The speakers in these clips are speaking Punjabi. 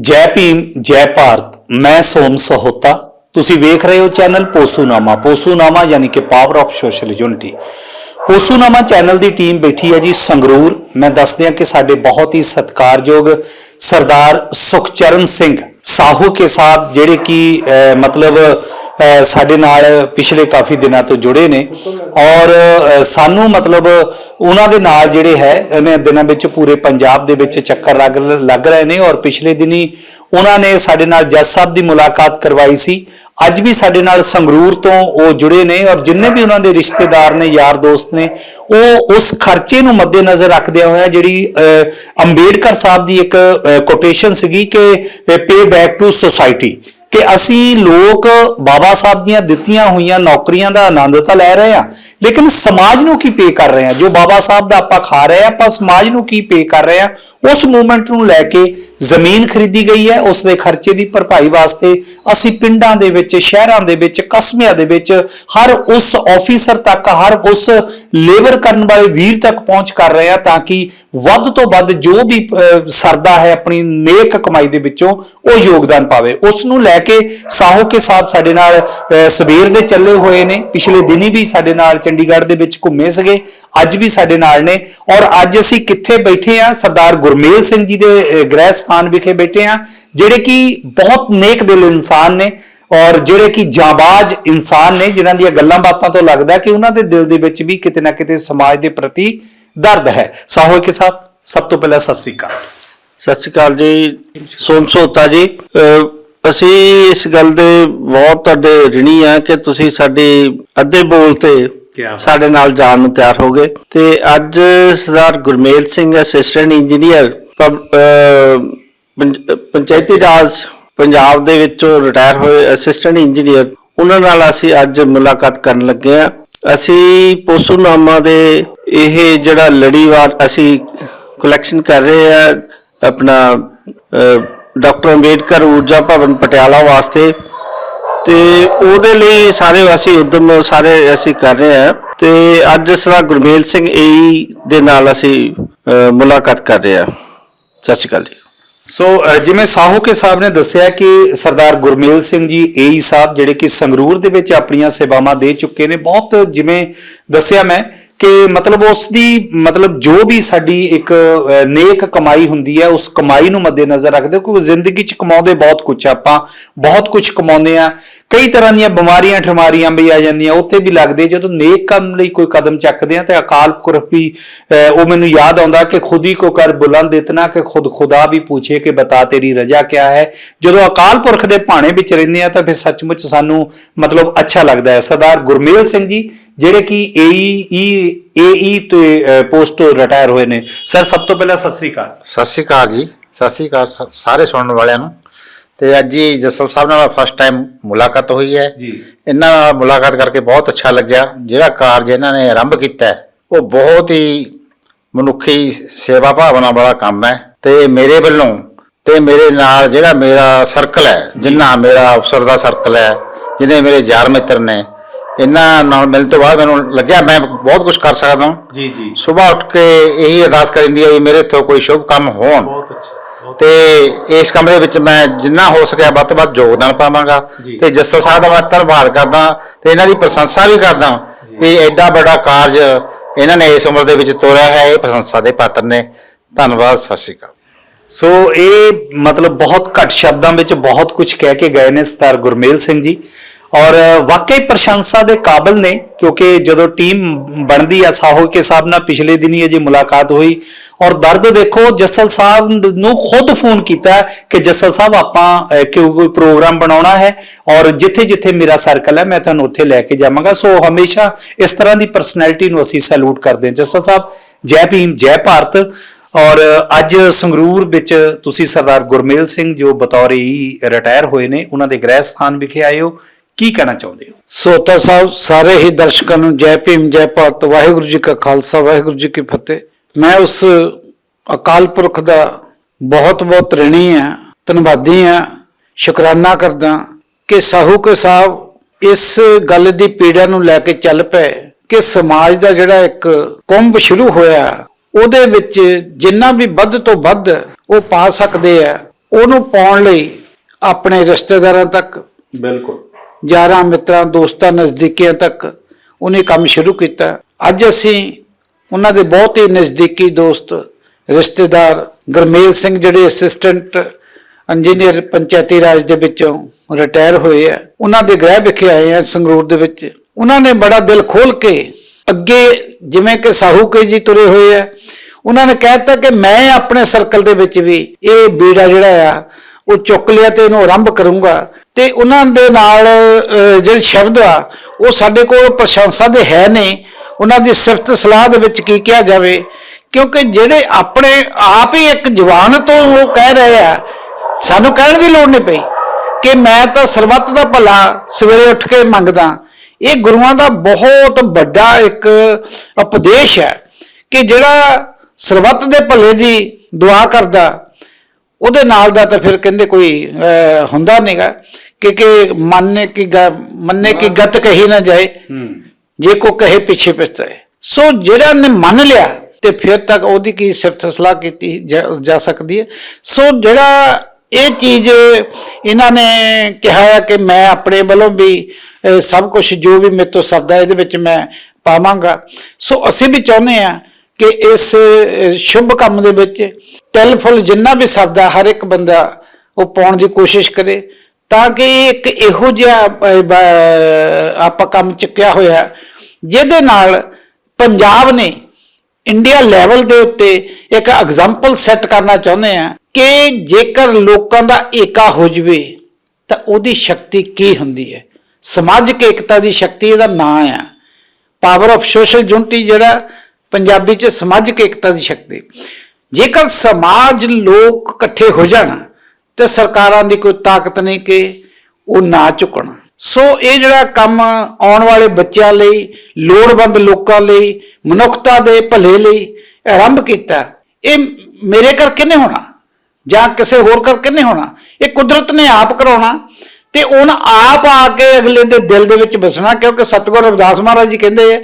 ਜੈ ਭੀਮ, ਜੈ ਭਾਰਤ, ਮੈਂ ਸੋਮ ਸਹੋਤਾ। ਤੁਸੀਂ ਵੇਖ ਰਹੇ ਹੋ ਚੈਨਲ ਪੋਸੂਨਾਮਾ। ਪੋਸੂਨਾਮਾ ਯਾਨੀ ਕਿ power of social unity Posunama channel the team ਬੈਠੀ ਹੈ ਜੀ ਸੰਗਰੂਰ। ਮੈਂ ਦੱਸ ਦਿਆਂ ਕਿ ਸਾਡੇ ਬਹੁਤ ਹੀ ਸਤਿਕਾਰਯੋਗ ਸਰਦਾਰ ਸੁਖਚਰਨ ਸਿੰਘ ਸਾਹੂ ਕੇ ਸਾਹਿਬ ਜਿਹੜੇ ਕਿ ਮਤਲਬ ਸਾਡੇ ਨਾਲ ਪਿਛਲੇ ਕਾਫੀ ਦਿਨਾਂ ਤੋਂ ਜੁੜੇ ਨੇ ਔਰ ਸਾਨੂੰ ਮਤਲਬ ਉਹਨਾਂ ਦੇ ਨਾਲ ਜਿਹੜੇ ਹੈ, ਇਹਨਾਂ ਦਿਨਾਂ ਵਿੱਚ ਪੂਰੇ ਪੰਜਾਬ ਦੇ ਵਿੱਚ ਚੱਕਰ ਲੱਗ ਲੱਗ ਰਹੇ ਨੇ ਔਰ ਪਿਛਲੇ ਦਿਨੀ ਉਹਨਾਂ ਨੇ ਸਾਡੇ ਨਾਲ ਜੱਜ ਸਾਹਿਬ ਦੀ ਮੁਲਾਕਾਤ ਕਰਵਾਈ ਸੀ। ਅੱਜ ਵੀ ਸਾਡੇ ਨਾਲ ਸੰਗਰੂਰ ਤੋਂ ਉਹ ਜੁੜੇ ਨੇ ਔਰ ਜਿੰਨੇ ਵੀ ਉਹਨਾਂ ਦੇ ਰਿਸ਼ਤੇਦਾਰ ਨੇ, ਯਾਰ ਦੋਸਤ ਨੇ, ਉਹ ਉਸ ਖਰਚੇ ਨੂੰ ਮੱਦੇਨਜ਼ਰ ਰੱਖਦਿਆਂ ਹੋਇਆ ਜਿਹੜੀ ਅੰਬੇਡਕਰ ਸਾਹਿਬ ਦੀ ਇੱਕ ਕੋਟੇਸ਼ਨ ਸੀਗੀ ਕਿ ਪੇ ਬੈਕ ਟੂ ਸੋਸਾਇਟੀ ਕਿ ਅਸੀਂ ਲੋਕ ਬਾਬਾ ਸਾਹਿਬ ਦੀਆਂ ਦਿੱਤੀਆਂ ਹੋਈਆਂ ਨੌਕਰੀਆਂ ਦਾ ਆਨੰਦ ਤਾਂ ਲੈ ਰਹੇ ਆ ਲੇਕਿਨ ਸਮਾਜ ਨੂੰ ਕੀ ਪੇ ਕਰ ਰਹੇ ਆ ਜੋ ਬਾਬਾ ਸਾਹਿਬ ਦਾ ਆਪਾਂ ਖਾ ਰਹੇ ਆ ਆਪਾਂ ਸਮਾਜ ਨੂੰ ਕੀ ਪੇ ਕਰ ਰਹੇ ਆ ਉਸ ਮੂਵਮੈਂਟ ਨੂੰ ਲੈ ਕੇ ਜ਼ਮੀਨ ਖਰੀਦੀ ਗਈ ਹੈ, ਉਸ ਦੇ ਖਰਚੇ ਦੀ ਭਰਪਾਈ ਵਾਸਤੇ ਅਸੀਂ ਪਿੰਡਾਂ ਦੇ ਵਿੱਚ, ਸ਼ਹਿਰਾਂ ਦੇ ਵਿੱਚ, ਕਸਬਿਆਂ ਦੇ ਵਿੱਚ ਹਰ ਉਸ ਆਫੀਸਰ ਤੱਕ, ਹਰ ਉਸ ਲੇਬਰ ਕਰਨ ਵਾਲੇ ਵੀਰ ਤੱਕ ਪਹੁੰਚ ਕਰ ਰਹੇ ਆ ਤਾਂ ਕਿ ਵੱਧ ਤੋਂ ਵੱਧ ਜੋ ਵੀ ਸਰਦਾ ਹੈ ਆਪਣੀ ਨੇਕ ਕਮਾਈ ਦੇ ਵਿੱਚੋਂ ਉਹ ਯੋਗਦਾਨ ਪਾਵੇ। ਉਸ ਨੂੰ ਲੈ ਕੇ ਸਾਹੋ ਕੇ ਸਾਹਿਬ ਸਾਡੇ ਨਾਲ ਸਵੇਰ ਦੇ ਚੱਲੇ ਹੋਏ ਨੇ। ਪਿਛਲੇ ਦਿਨੀ ਵੀ ਸਾਡੇ ਨਾਲ ਚੰਡੀਗੜ੍ਹ ਦੇ ਵਿੱਚ ਘੁੰਮੇ ਸੀਗੇ। ਅੱਜ ਵੀ ਸਾਡੇ ਨਾਲ ਨੇ। ਔਰ ਅੱਜ ਅਸੀਂ ਕਿੱਥੇ ਬੈਠੇ ਆ ਸਰਦਾਰ ਗੁਰਮੇਲ ਸਿੰਘ ਜੀ ਦੇ ਅਹ, ਗ੍ਰਹਿ ਸਥਾਨ ਵਿਖੇ ਬੈਠੇ ਆ ਜਿਹੜੇ ਕਿ ਬਹੁਤ ਨੇਕ ਦਿਲ ਇਨਸਾਨ ਨੇ ਔਰ ਜਿਹੜੇ ਕਿ ਜਾਂਬਾਜ਼ ਇਨਸਾਨ ਨੇ ਜਿਨ੍ਹਾਂ ਦੀਆਂ ਗੱਲਾਂ ਬਾਤਾਂ ਤੋਂ ਲੱਗਦਾ ਕਿ ਉਹਨਾਂ ਦੇ ਦਿਲ ਦੇ ਵਿੱਚ ਵੀ ਕਿਤੇ ਨਾ ਕਿਤੇ ਸਮਾਜ ਦੇ ਪ੍ਰਤੀ ਦਰਦ ਹੈ। ਸਾਹੋ ਕੇ ਸਾਹਿਬ ਸਭ ਤੋਂ ਪਹਿਲਾਂ ਸਤਿ ਸ੍ਰੀ ਅਕਾਲ। ਸਤਿ ਸ਼੍ਰੀ ਅਕਾਲ ਜੀ। ਸੋਮ ਸੋਤਾ ਜੀ। ਅਹ ਅਸੀਂ ਇਸ ਗੱਲ ਦੇ ਬਹੁਤ ਤੁਹਾਡੇ ਰਿਣੀ ਆ ਕਿ ਤੁਸੀਂ ਸਾਡੀ ਅੱਧੇ ਬੋਲ ਤੇ। ਸਾਡੇ ਨਾਲ ਜਾਣ ਨੂੰ ਤਿਆਰ ਹੋ ਗਏ ਤੇ ਅੱਜ ਸਰਦਾਰ ਗੁਰਮੇਲ ਸਿੰਘ ਅਸਿਸਟੈਂਟ ਇੰਜੀਨੀਅਰ ਪੰਚਾਇਤੀ ਰਾਜ ਪੰਜਾਬ ਦੇ ਵਿੱਚੋਂ ਰਿਟਾਇਰ ਹੋਏ ਅਸਿਸਟੈਂਟ ਇੰਜੀਨੀਅਰ ਉਹਨਾਂ ਨਾਲ ਅਸੀਂ ਅੱਜ ਮੁਲਾਕਾਤ ਕਰਨ ਲੱਗੇ ਆ ਅਸੀਂ ਪੋਸੂਨਾਮਾ ਦੇ ਇਹ ਜਿਹੜਾ ਲੜੀਵਾਰ ਅਸੀਂ ਕਲੈਕਸ਼ਨ ਕਰ ਰਹੇ ਆ ਆਪਣਾ ਡਾਕਟਰ ਅੰਬੇਡਕਰ ਊਰਜਾ ਭਵਨ ਪਟਿਆਲਾ ਵਾਸਤੇ ਤੇ ਉਹਦੇ ਲਈ ਸਾਰੇ ਅਸੀਂ ਉਦਮ ਸਾਰੇ ਅਸੀਂ ਕਰ ਰਹੇ ਹਾਂ ਤੇ ਅੱਜ ਸਰਾ ਗੁਰਮੇਲ ਸਿੰਘ ਏਈ ਦੇ ਨਾਲ ਅਸੀਂ ਮੁਲਾਕਾਤ ਕਰ ਰਹੇ ਹਾਂ। ਸਤਿ ਸ਼੍ਰੀ ਅਕਾਲ ਜੀ। ਸੋ ਜਿਵੇਂ ਸਾਹੂ ਕੇ ਸਾਹਿਬ ਨੇ ਦੱਸਿਆ ਕਿ ਸਰਦਾਰ ਗੁਰਮੇਲ ਸਿੰਘ ਜੀ ਏਈ ਸਾਹਿਬ ਜਿਹੜੇ ਕਿ ਸੰਗਰੂਰ ਦੇ ਵਿੱਚ ਆਪਣੀਆਂ ਸੇਵਾਵਾਂ ਦੇ ਚੁੱਕੇ ਨੇ, ਬਹੁਤ ਜਿਵੇਂ ਦੱਸਿਆ ਮੈਂ ਕਿ ਮਤਲਬ ਉਸ ਦੀ, ਮਤਲਬ ਜੋ ਵੀ ਸਾਡੀ ਇੱਕ ਨੇਕ ਕਮਾਈ ਹੁੰਦੀ ਹੈ, ਉਸ ਕਮਾਈ ਨੂੰ ਮੱਦੇਨਜ਼ਰ ਰੱਖਦੇ ਹੋ, ਕਿਉਂਕਿ ਜ਼ਿੰਦਗੀ 'ਚ ਕਮਾਉਂਦੇ ਬਹੁਤ ਕੁਝ ਆਪਾਂ, ਬਹੁਤ ਕੁਝ ਕਮਾਉਂਦੇ ਆ। ਕਈ ਤਰ੍ਹਾਂ ਦੀਆਂ ਬਿਮਾਰੀਆਂ, ਠਮਾਰੀਆਂ ਵੀ ਆ ਜਾਂਦੀਆਂ, ਉੱਥੇ ਵੀ ਲੱਗਦੇ, ਜਦੋਂ ਨੇਕ ਕੰਮ ਲਈ ਕੋਈ ਕਦਮ ਚੱਕਦੇ ਆ, ਤੇ ਅਕਾਲ ਪੁਰਖ ਵੀ ਉਹ ਮੈਨੂੰ ਯਾਦ ਆਉਂਦਾ ਕਿ ਖੁਦ ਹੀ ਕੋ ਕਰ ਬੁਲੰਦ ਇਤਨਾ ਕਿ ਖੁਦ ਖੁਦਾ ਵੀ ਪੁੱਛੇ ਕਿ ਬਤਾ ਤੇਰੀ ਰਜਾ ਕਿਆ ਹੈ। ਜਦੋਂ ਅਕਾਲ ਪੁਰਖ ਦੇ ਭਾਣੇ ਵਿੱਚ ਰਹਿੰਦੇ ਆ, ਤਾਂ ਫਿਰ ਸੱਚਮੁੱਚ ਸਾਨੂੰ ਮਤਲਬ ਅੱਛਾ ਲੱਗਦਾ ਹੈ। ਸਰਦਾਰ ਗੁਰਮੇਲ ਸਿੰਘ ਜੀ ਜਿਹੜੇ ਕਿ ਏਈ ਏਈ ਤੇ ਪੋਸਟ ਰਿਟਾਇਰ ਹੋਏ ਨੇ। ਸਰ ਸਭ ਤੋਂ ਪਹਿਲਾਂ ਸਤਿ ਸ੍ਰੀ ਅਕਾਲ। ਸਤਿ ਸ਼੍ਰੀ ਅਕਾਲ ਜੀ। ਸਤਿ ਸ਼੍ਰੀ ਅਕਾਲ ਸਾਰੇ ਸੁਣਨ ਵਾਲਿਆਂ ਨੂੰ। ਤੇ ਅੱਜ ਹੀ ਜਸਲ ਸਾਹਿਬ ਨਾਲ ਫਸਟ ਟਾਈਮ ਮੁਲਾਕਾਤ ਹੋਈ ਹੈ। ਜੀ। ਇਹਨਾਂ ਨਾਲ ਮੁਲਾਕਾਤ ਕਰਕੇ ਬਹੁਤ ਅੱਛਾ ਲੱਗਿਆ। ਜਿਹੜਾ ਕਾਰਜ ਇਹਨਾਂ ਨੇ ਆਰੰਭ ਕੀਤਾ ਉਹ ਬਹੁਤ ਹੀ ਮਨੁੱਖੀ ਸੇਵਾ ਭਾਵਨਾ ਵਾਲਾ ਕੰਮ ਹੈ। ਤੇ ਮੇਰੇ ਵੱਲੋਂ ਤੇ ਮੇਰੇ ਨਾਲ ਜਿਹੜਾ ਮੇਰਾ ਸਰਕਲ ਹੈ ਜਿੰਨਾ ਮੇਰਾ ਅਫਸਰ ਦਾ ਸਰਕਲ ਹੈ ਜਿਹਨੇ ਮੇਰੇ ਯਾਰ ਮਿੱਤਰ ਨੇ ਇਹਨਾਂ ਨਾਲ ਮਿਲਣ ਤੋਂ ਬਾਅਦ ਮੈਨੂੰ ਲੱਗਿਆ ਮੈਂ ਬਹੁਤ ਕੁਝ ਕਰ ਸਕਦਾ ਹਾਂ। ਜੀ ਜੀ। ਸਵੇਰ ਉੱਠ ਕੇ ਇਹੀ ਅਰਦਾਸ ਕਰਿੰਦੀ ਹੈ ਵੀ ਮੇਰੇ ਤੋਂ ਕੋਈ ਸ਼ੁਭ ਕੰਮ ਹੋਣ। ਬਹੁਤ ਅੱਛਾ ਤੇ ਇਸ ਕੰਮ ਦੇ ਵਿੱਚ ਮੈਂ ਜਿੰਨਾ ਹੋ ਸਕਿਆ ਵੱਧ ਤੋਂ ਵੱਧ ਯੋਗਦਾਨ ਪਾਵਾਂਗਾ। ਜੀ। ਤੇ ਜੱਸਲ ਸਾਹਿਬ ਦਾ ਮੈਂ ਧੰਨਵਾਦ ਕਰਦਾ ਤੇ ਇਹਨਾਂ ਦੀ ਪ੍ਰਸ਼ੰਸਾ ਵੀ ਕਰਦਾ ਵੀ ਐਡਾ ਵੱਡਾ ਕਾਰਜ ਇਹਨਾਂ ਨੇ ਇਸ ਉਮਰ ਦੇ ਵਿੱਚ ਤੋਰਿਆ ਹੈ ਇਹ ਪ੍ਰਸ਼ੰਸਾ ਦੇ ਪਾਤਰ ਨੇ। ਧੰਨਵਾਦ ਸਤਿ ਸ਼੍ਰੀ ਅਕਾਲ। ਸੋ ਇਹ ਮਤਲਬ ਬਹੁਤ ਘੱਟ ਸ਼ਬਦਾਂ ਵਿੱਚ ਬਹੁਤ ਕੁਝ ਕਹਿ ਕੇ ਗਏ ਨੇ ਸਰਦਾਰ ਗੁਰਮੇਲ ਸਿੰਘ ਜੀ। ਔਰ ਵਾਕਈ ਪ੍ਰਸ਼ੰਸਾ ਦੇ ਕਾਬਿਲ ਨੇ, ਕਿਉਂਕਿ ਜਦੋਂ ਟੀਮ ਬਣਦੀ ਆ, ਸਾਹੋ ਕੇ ਸਾਹਿਬ ਨਾਲ ਪਿਛਲੇ ਦਿਨੀ ਅਜੇ ਮੁਲਾਕਾਤ ਹੋਈ ਔਰ ਦਰਦ ਦੇਖੋ, ਜੱਸਲ ਸਾਹਿਬ ਨੂੰ ਖੁਦ ਫੋਨ ਕੀਤਾ ਕਿ ਜੱਸਲ ਸਾਹਿਬ ਆਪਾਂ ਕਿਉਂ ਕੋਈ ਪ੍ਰੋਗਰਾਮ ਬਣਾਉਣਾ ਹੈ ਔਰ ਜਿੱਥੇ ਜਿੱਥੇ ਮੇਰਾ ਸਰਕਲ ਹੈ, ਮੈਂ ਤੁਹਾਨੂੰ ਉੱਥੇ ਲੈ ਕੇ ਜਾਵਾਂਗਾ। ਸੋ ਹਮੇਸ਼ਾ ਇਸ ਤਰ੍ਹਾਂ ਦੀ ਪਰਸਨੈਲਿਟੀ ਨੂੰ ਅਸੀਂ ਸੈਲੂਟ ਕਰਦੇ ਹਾਂ। ਜੱਸਲ ਸਾਹਿਬ, ਜੈ ਭੀਮ, ਜੈ ਭਾਰਤ। ਔਰ ਅੱਜ ਸੰਗਰੂਰ ਵਿੱਚ ਤੁਸੀਂ ਸਰਦਾਰ ਗੁਰਮੇਲ ਸਿੰਘ, ਜੋ ਬਤੌਰ ਹੀ ਰਿਟਾਇਰ ਹੋਏ ਨੇ, ਉਹਨਾਂ ਦੇ ਗ੍ਰਹਿ ਸਥਾਨ ਵਿਖੇ ਆਏ ਹੋ ਕੀ ਕਹਿਣਾ ਚਾਹੁੰਦੇ ਹੋ? ਸੋਤਾ ਸਾਹਿਬ ਸਾਰੇ ਹੀ ਦਰਸ਼ਕਾਂ ਨੂੰ ਜੈ ਭੀਮ ਜੈ ਭਾਰਤ ਵਾਹਿਗੁਰੂ ਜੀ ਕਾ ਖਾਲਸਾ ਵਾਹਿਗੁਰੂ ਜੀ ਕੀ ਫਤਿਹ। ਮੈਂ ਉਸ ਅਕਾਲ ਪੁਰਖ ਦਾ ਬਹੁਤ ਬਹੁਤ ਰਿਣੀ ਆ ਧੰਨਵਾਦੀ ਆ ਸ਼ੁਕਰਾਨਾ ਕਰਦਾ ਕਿ ਸਾਹੂ ਕੇ ਸਾਹਿਬ ਇਸ ਗੱਲ ਦੀ ਪੀੜਾ ਨੂੰ ਲੈ ਕੇ ਚੱਲ ਪਏ ਕਿ ਸਮਾਜ ਦਾ ਜਿਹੜਾ ਇੱਕ ਕੁੰਭ ਸ਼ੁਰੂ ਹੋਇਆ ਉਹਦੇ ਵਿੱਚ ਜਿੰਨਾ ਵੀ ਵੱਧ ਤੋਂ ਵੱਧ ਉਹ ਪਾ ਸਕਦੇ ਆ ਉਹਨੂੰ ਪਾਉਣ ਲਈ ਆਪਣੇ ਰਿਸ਼ਤੇਦਾਰਾਂ ਤੱਕ ਬਿਲਕੁਲ। ਯਾਰਾਂ ਮਿੱਤਰਾਂ, ਦੋਸਤਾਂ ਨਜ਼ਦੀਕੀਆਂ ਤੱਕ ਉਹਨੇ ਕੰਮ ਸ਼ੁਰੂ ਕੀਤਾ। ਅੱਜ ਅਸੀਂ ਉਹਨਾਂ ਦੇ ਬਹੁਤ ਹੀ ਨਜ਼ਦੀਕੀ ਦੋਸਤ, ਰਿਸ਼ਤੇਦਾਰ ਗਰਮੇਲ ਸਿੰਘ ਜਿਹੜੇ ਅਸਿਸਟੈਂਟ ਇੰਜੀਨੀਅਰ ਪੰਚਾਇਤੀ ਰਾਜ ਦੇ ਵਿੱਚੋਂ ਰਿਟਾਇਰ ਹੋਏ ਆ, ਉਹਨਾਂ ਦੇ ਗ੍ਰਹਿ ਵਿਖੇ ਆਏ ਆ ਸੰਗਰੂਰ ਦੇ ਵਿੱਚ। ਉਹਨਾਂ ਨੇ ਬੜਾ ਦਿਲ ਖੋਲ ਕੇ ਅੱਗੇ ਜਿਵੇਂ ਕਿ ਸਾਹੂਕੇ ਜੀ ਤੁਰੇ ਹੋਏ ਆ, ਉਹਨਾਂ ਨੇ ਕਹਿਤਾ ਕਿ ਮੈਂ ਆਪਣੇ ਸਰਕਲ ਦੇ ਵਿੱਚ ਵੀ ਇਹ ਬੀੜਾ ਜਿਹੜਾ ਆ, ਉਹ ਚੁੱਕ ਲਿਆ ਤੇ ਇਹਨੂੰ ਆਰੰਭ ਕਰੂੰਗਾ। ਤੇ ਉਹਨਾਂ ਦੇ ਨਾਲ ਜਿਹੜੇ ਸ਼ਬਦ ਆ ਉਹ ਸਾਡੇ ਕੋਲ ਪ੍ਰਸ਼ੰਸਾ ਦੇ ਹੈ ਨੇ ਉਹਨਾਂ ਦੀ ਸਿਫਤ ਸਲਾਹ ਦੇ ਵਿੱਚ ਕੀ ਕਿਹਾ ਜਾਵੇ? ਕਿਉਂਕਿ ਜਿਹੜੇ ਆਪਣੇ ਆਪ ਹੀ ਇੱਕ ਜਵਾਨ ਤੋਂ ਉਹ ਕਹਿ ਰਹੇ ਆ ਸਾਨੂੰ ਕਹਿਣ ਦੀ ਲੋੜ ਨਹੀਂ ਪਈ ਕਿ ਮੈਂ ਤਾਂ ਸਰਬੱਤ ਦਾ ਭਲਾ ਸਵੇਰੇ ਉੱਠ ਕੇ ਮੰਗਦਾ। ਇਹ ਗੁਰੂਆਂ ਦਾ ਬਹੁਤ ਵੱਡਾ ਇੱਕ ਉਪਦੇਸ਼ ਹੈ ਕਿ ਜਿਹੜਾ ਸਰਬੱਤ ਦੇ ਭਲੇ ਦੀ ਦੁਆ ਕਰਦਾ ਉਹਦੇ ਨਾਲ ਦਾ ਤਾਂ ਫਿਰ ਕਹਿੰਦੇ ਕੋਈ ਅਹ, ਹੁੰਦਾ ਨਹੀਂਗਾ ਕਿ ਕਿ ਮੰਨੇ ਕੀ ਗ- ਮੰਨੇ ਕੀ ਗਤ ਕਹੀ ਨਾ ਜਾਏ ਜੇ ਕੋ ਕਹੇ ਪਿੱਛੇ ਪਛਤਾਏ ਸੋ ਜਿਹੜਾ ਨੇ ਮੰਨ ਲਿਆ ਤੇ ਫਿਰ ਤੱਕ ਉਹਦੀ ਕੀ ਸਿਫਤ ਸਲਾਹ ਕੀਤੀ ਜਾ ਸਕਦੀ ਹੈ। ਸੋ ਜਿਹੜਾ ਇਹ ਚੀਜ਼ ਇਹਨਾਂ ਨੇ ਕਿਹਾ ਹੈ ਕਿ ਮੈਂ ਆਪਣੇ ਵੱਲੋਂ ਵੀ ਸਭ ਕੁਝ ਜੋ ਵੀ ਮੇਰੇ ਤੋਂ ਸਰਦਾ ਇਹਦੇ ਵਿੱਚ ਮੈਂ ਪਾਵਾਂਗਾ। ਸੋ ਅਸੀਂ ਵੀ ਚਾਹੁੰਦੇ ਆ ਕਿ ਇਸ ਸ਼ੁਭ ਕੰਮ ਦੇ ਵਿੱਚ ਤਿਲ ਫੁੱਲ ਜਿੰਨਾ ਵੀ ਸਰਦਾ ਹਰ ਇੱਕ ਬੰਦਾ ਉਹ ਪਾਉਣ ਦੀ ਕੋਸ਼ਿਸ਼ ਕਰੇ। ਤਾਂ ਕਿ ਇੱਕ ਇਹੋ ਜਿਹਾ ਆਪਾਂ ਕੰਮ ਚੁੱਕਿਆ ਹੋਇਆ ਜਿਹਦੇ ਨਾਲ ਪੰਜਾਬ ਨੇ ਇੰਡੀਆ ਲੈਵਲ ਦੇ ਉੱਤੇ ਇੱਕ ਐਗਜ਼ਾਮਪਲ ਸੈੱਟ ਕਰਨਾ ਚਾਹੁੰਦੇ ਆ ਕਿ ਜੇਕਰ ਲੋਕਾਂ ਦਾ ਏਕਾ ਹੋ ਜਵੇ, ਤਾਂ ਉਹਦੀ ਸ਼ਕਤੀ ਕੀ ਹੁੰਦੀ ਹੈ? ਸਮਾਜਿਕ ਏਕਤਾ ਦੀ ਸ਼ਕਤੀ ਇਹਦਾ ਨਾਂ ਆ ਪਾਵਰ ਆਫ ਸੋਸ਼ਲ ਯੂਨਿਟੀ ਜਿਹੜਾ ਪੰਜਾਬੀ ਚ ਸਮਾਜਿਕ ਏਕਤਾ ਦੀ ਸ਼ਕਤੀ। ਜੇਕਰ ਸਮਾਜ ਲੋਕ ਇਕੱਠੇ ਹੋ ਜਾਣ ਤੇ ਸਰਕਾਰਾਂ ਦੀ ਕੋਈ ਤਾਕਤ ਨਹੀਂ ਕਿ ਉਹ ਨਾ ਝੁਕਣ ਸੋ ਇਹ ਜਿਹੜਾ ਕੰਮ ਆਉਣ ਵਾਲੇ ਬੱਚਿਆਂ ਲਈ ਲੋੜਵੰਦ ਲੋਕਾਂ ਲਈ ਮਨੁੱਖਤਾ ਦੇ ਭਲੇ ਲਈ ਆਰੰਭ ਕੀਤਾ ਇਹ ਮੇਰੇ ਕਰਕੇ ਨਹੀਂ ਹੋਣਾ? ਜਾਂ ਕਿਸੇ ਹੋਰ ਕਰਕੇ ਨਹੀਂ ਹੋਣਾ? ਇਹ ਕੁਦਰਤ ਨੇ ਆਪ ਕਰਾਉਣਾ ਤੇ ਉਹਨਾਂ ਆਪ ਆ ਕੇ ਅਗਲੇ ਦੇ ਦਿਲ ਦੇ ਵਿੱਚ ਵਸਣਾ ਕਿਉਂਕਿ ਸਤਿਗੁਰੂ ਰਵਿਦਾਸ ਮਹਾਰਾਜ ਜੀ ਕਹਿੰਦੇ ਆ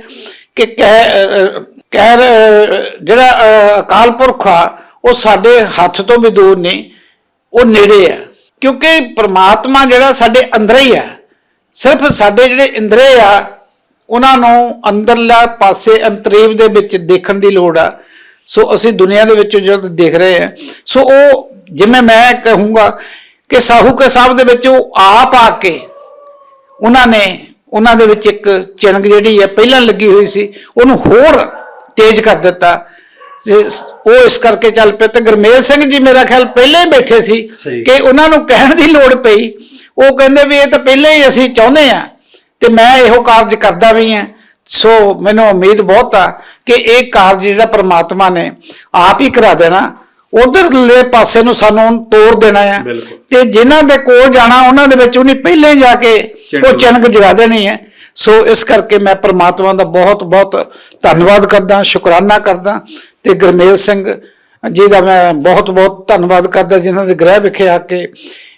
ਕਿ ਕਹਿ ਅਹ, ਕਹਿਰ ਜਿਹੜਾ ਅਕਾਲ ਪੁਰਖ ਆ ਉਹ ਸਾਡੇ ਹੱਥ ਤੋਂ ਵੀ ਦੂਰ ਨੇ। ਉਹ ਨੇੜੇ ਆ ਕਿਉਂਕਿ ਪ੍ਰਮਾਤਮਾ ਜਿਹੜਾ ਸਾਡੇ ਅੰਦਰ ਹੀ ਆ ਸਿਰਫ ਸਾਡੇ ਜਿਹੜੇ ਇੰਦਰੇ ਆ, ਉਹਨਾਂ ਨੂੰ ਅੰਦਰਲਾ ਪਾਸੇ ਅੰਤਰੀਵ ਦੇ ਵਿੱਚ ਦੇਖਣ ਦੀ ਲੋੜ ਆ। ਸੋ ਅਸੀਂ ਦੁਨੀਆ ਦੇ ਵਿੱਚ ਜਦ ਦੇਖ ਰਹੇ ਆ ਸੋ ਉਹ ਜਿਵੇਂ ਮੈਂ ਕਹੂੰਗਾ ਕਿ ਸਾਹੂਕੇ ਸਾਹਿਬ ਦੇ ਵਿੱਚ ਉਹ ਆਪ ਆ ਕੇ ਉਹਨਾਂ ਨੇ, ਉਹਨਾਂ ਦੇ ਵਿੱਚ ਇੱਕ ਚਿਣਗ ਜਿਹੜੀ ਹੈ, ਪਹਿਲਾਂ ਲੱਗੀ ਹੋਈ ਸੀ, ਉਹਨੂੰ ਹੋਰ ਤੇਜ਼ ਕਰ ਦਿੱਤਾ। ਉਹ ਇਸ ਕਰਕੇ ਚੱਲ ਪਏ ਤੇ ਗੁਰਮੇਲ ਸਿੰਘ ਜੀ ਮੇਰਾ ਖਿਆਲ ਪਹਿਲਾਂ ਹੀ ਬੈਠੇ ਸੀ। ਕਿ ਉਹਨਾਂ ਨੂੰ ਕਹਿਣ ਦੀ ਲੋੜ ਪਈ। ਉਹ ਕਹਿੰਦੇ ਵੀ ਇਹ ਤਾਂ ਪਹਿਲਾਂ ਹੀ ਅਸੀਂ ਚਾਹੁੰਦੇ ਆ ਤੇ ਮੈਂ ਇਹੋ ਕਾਰਜ ਕਰਦਾ ਵੀ ਆ ਸੋ ਮੈਨੂੰ ਉਮੀਦ ਬਹੁਤ ਆ ਕਿ ਇਹ ਕਾਰਜ ਜਿਹੜਾ ਪ੍ਰਮਾਤਮਾ ਨੇ ਆਪ ਹੀ ਕਰਾ ਦੇਣਾ। ਉਧਰਲੇ ਪਾਸੇ ਨੂੰ ਸਾਨੂੰ ਤੋੜ ਦੇਣਾ ਆ। ਤੇ ਜਿਨ੍ਹਾਂ ਦੇ ਕੋਲ ਜਾਣਾ ਉਹਨਾਂ ਦੇ ਵਿੱਚ ਉਹਨੇ ਪਹਿਲਾਂ ਹੀ ਜਾ ਕੇ ਉਹ ਚਿਣਗ ਜਗਾ ਦੇਣੀ ਹੈ। ਸੋ ਇਸ ਕਰਕੇ ਮੈਂ ਪ੍ਰਮਾਤਮਾ ਦਾ ਬਹੁਤ ਬਹੁਤ ਧੰਨਵਾਦ ਕਰਦਾ ਸ਼ੁਕਰਾਨਾ ਕਰਦਾ। ਤੇ ਗੁਰਮੇਲ ਸਿੰਘ ਜੀ ਦਾ ਮੈਂ ਬਹੁਤ ਬਹੁਤ ਧੰਨਵਾਦ ਕਰਦਾ ਜਿਨ੍ਹਾਂ ਦੇ ਗ੍ਰਹਿ ਵਿਖੇ ਆ ਕੇ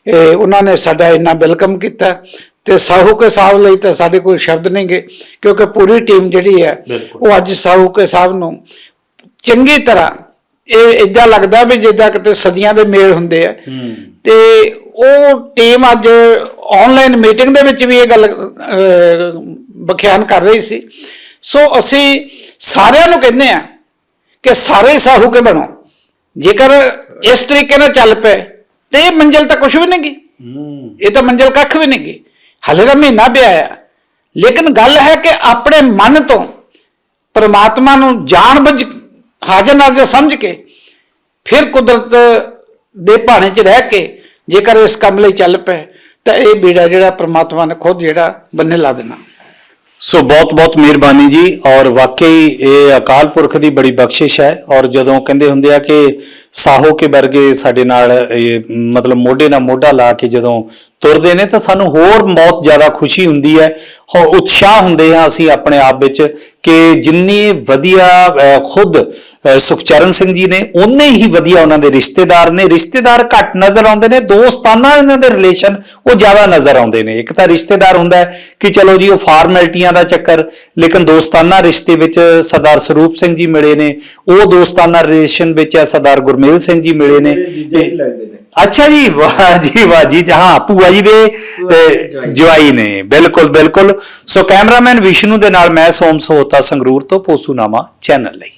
ਇਹ ਉਹਨਾਂ ਨੇ ਸਾਡਾ ਇੰਨਾ ਵੈਲਕਮ ਕੀਤਾ। ਤੇ ਸਾਹੂਕੇ ਸਾਹਿਬ ਲਈ ਤਾਂ ਸਾਡੇ ਕੋਈ ਸ਼ਬਦ ਨਹੀਂਗੇ ਕਿਉਂਕਿ ਪੂਰੀ ਟੀਮ ਜਿਹੜੀ ਹੈ। ਉਹ ਅੱਜ ਸਾਹੂਕੇ ਸਾਹਿਬ ਨੂੰ ਚੰਗੀ ਤਰ੍ਹਾਂ ਇਹ ਇਦਾਂ ਲੱਗਦਾ ਵੀ ਜਿੱਦਾਂ ਕਿਤੇ ਸਦੀਆਂ ਦੇ ਮੇਲ ਹੁੰਦੇ ਆ। ਤੇ ਉਹ ਟੀਮ ਅੱਜ ਆਨਲਾਈਨ ਮੀਟਿੰਗ ਦੇ ਵਿੱਚ ਵੀ ਇਹ ਗੱਲ ਅਹ, ਵਿਖਿਆਨ ਕਰ ਰਹੀ ਸੀ। ਸੋ ਅਸੀਂ ਸਾਰਿਆਂ ਨੂੰ ਕਹਿੰਦੇ ਆ ਕਿ ਸਾਰੇ ਸਾਹੂ ਕੇ ਬਣੋ। ਜੇਕਰ ਇਸ ਤਰੀਕੇ ਨਾਲ ਚੱਲ ਪਏ ਤੇ ਇਹ ਮੰਜ਼ਿਲ ਤਾਂ ਕੁਝ ਵੀ ਨਹੀਂਗੀ। ਇਹ ਤਾਂ ਮੰਜ਼ਿਲ ਕੱਖ ਵੀ ਨਹੀਂਗੀ। ਹਲੇ ਤਾਂ ਮਹੀਨਾ ਪਿਆ ਆ। ਲੇਕਿਨ ਗੱਲ ਹੈ ਕਿ ਆਪਣੇ ਮਨ ਤੋਂ ਪਰਮਾਤਮਾ ਨੂੰ ਜਾਣ ਬੁੱਝ ਹਾਜ਼ਰ ਨਾਜ਼ਰ ਸਮਝ ਕੇ ਫਿਰ ਕੁਦਰਤ ਦੇ ਭਾਣੇ 'ਚ ਰਹਿ ਕੇ ਜੇਕਰ ਇਸ ਕੰਮ ਲਈ ਚੱਲ ਪਏ ਤਾਂ ਇਹ ਬੀੜਾ ਜਿਹੜਾ ਪ੍ਰਮਾਤਮਾ ਨੇ ਖੁਦ ਜਿਹੜਾ ਬੰਨੇ ਲਾ ਦੇਣਾ। ਸੋ ਬਹੁਤ ਬਹੁਤ ਮਿਹਰਬਾਨੀ ਜੀ ਔਰ ਵਾਕਈ ਇਹ ਅਕਾਲ ਪੁਰਖ ਦੀ ਬੜੀ ਬਖਸ਼ਿਸ਼ ਹੈ ਔਰ ਜਦੋਂ ਕਹਿੰਦੇ ਹੁੰਦੇ ਆ ਕਿ ਸਾਹੋ ਕੇ ਵਰਗੇ ਸਾਡੇ ਨਾਲ ਇਹ ਮਤਲਬ ਮੋਢੇ ਨਾਲ ਮੋਢਾ ਲਾ ਕੇ ਜਦੋਂ ਤੁਰਦੇ ਨੇ ਤਾਂ ਸਾਨੂੰ ਹੋਰ ਬਹੁਤ ਜ਼ਿਆਦਾ ਖੁਸ਼ੀ ਹੁੰਦੀ ਹੈ। ਹੋ ਉਤਸ਼ਾਹ ਹੁੰਦੇ ਆ ਅਸੀਂ ਆਪਣੇ ਆਪ ਵਿੱਚ ਕਿ ਜਿੰਨੀ ਵਧੀਆ ਅਹ, ਖੁਦ ਅਹ, ਸੁਖਚਰਨ ਸਿੰਘ ਜੀ ਨੇ ਉਨੇ ਹੀ ਵਧੀਆ ਉਹਨਾਂ ਦੇ ਰਿਸ਼ਤੇਦਾਰ ਨੇ। ਰਿਸ਼ਤੇਦਾਰ ਘੱਟ ਨਜ਼ਰ ਆਉਂਦੇ ਨੇ ਦੋਸਤਾਨਾ ਇਹਨਾਂ ਦੇ ਰਿਲੇਸ਼ਨ ਉਹ ਜ਼ਿਆਦਾ ਨਜ਼ਰ ਆਉਂਦੇ ਨੇ। ਇੱਕ ਤਾਂ ਰਿਸ਼ਤੇਦਾਰ ਹੁੰਦਾ ਹੈ ਕਿ ਚਲੋ ਜੀ ਉਹ ਫਾਰਮੈਲਟੀਆਂ ਦਾ ਚੱਕਰ ਲੇਕਿਨ ਦੋਸਤਾਨਾ ਰਿਸ਼ਤੇ ਵਿੱਚ ਸਰਦਾਰ ਸਰੂਪ ਸਿੰਘ ਜੀ ਮਿਲੇ ਨੇ। ਉਹ ਦੋਸਤਾਨਾ ਰਿਲੇਸ਼ਨ ਵਿੱਚ ਹੈ ਸਰਦਾਰ ਗੁਰਮੇਲ ਸਿੰਘ ਜੀ ਮਿਲੇ ਨੇ। ਅੱਛਾ ਜੀ ਵਾਹ ਜੀ ਵਾਹ ਜੀ ਹਾਂ ਭੂਆ ਜੀ ਦੇ ਜਵਾਈ। ਨੇ ਬਿਲਕੁਲ ਬਿਲਕੁਲ। ਸੋ ਕੈਮਰਾਮੈਨ ਵਿਸ਼ਨੂੰ ਦੇ ਨਾਲ ਮੈਂ ਸੋਮ ਸੋਤਾ ਸੰਗਰੂਰ ਤੋਂ ਪੋਸੂਨਾਮਾ ਚੈਨਲ ਲਈ।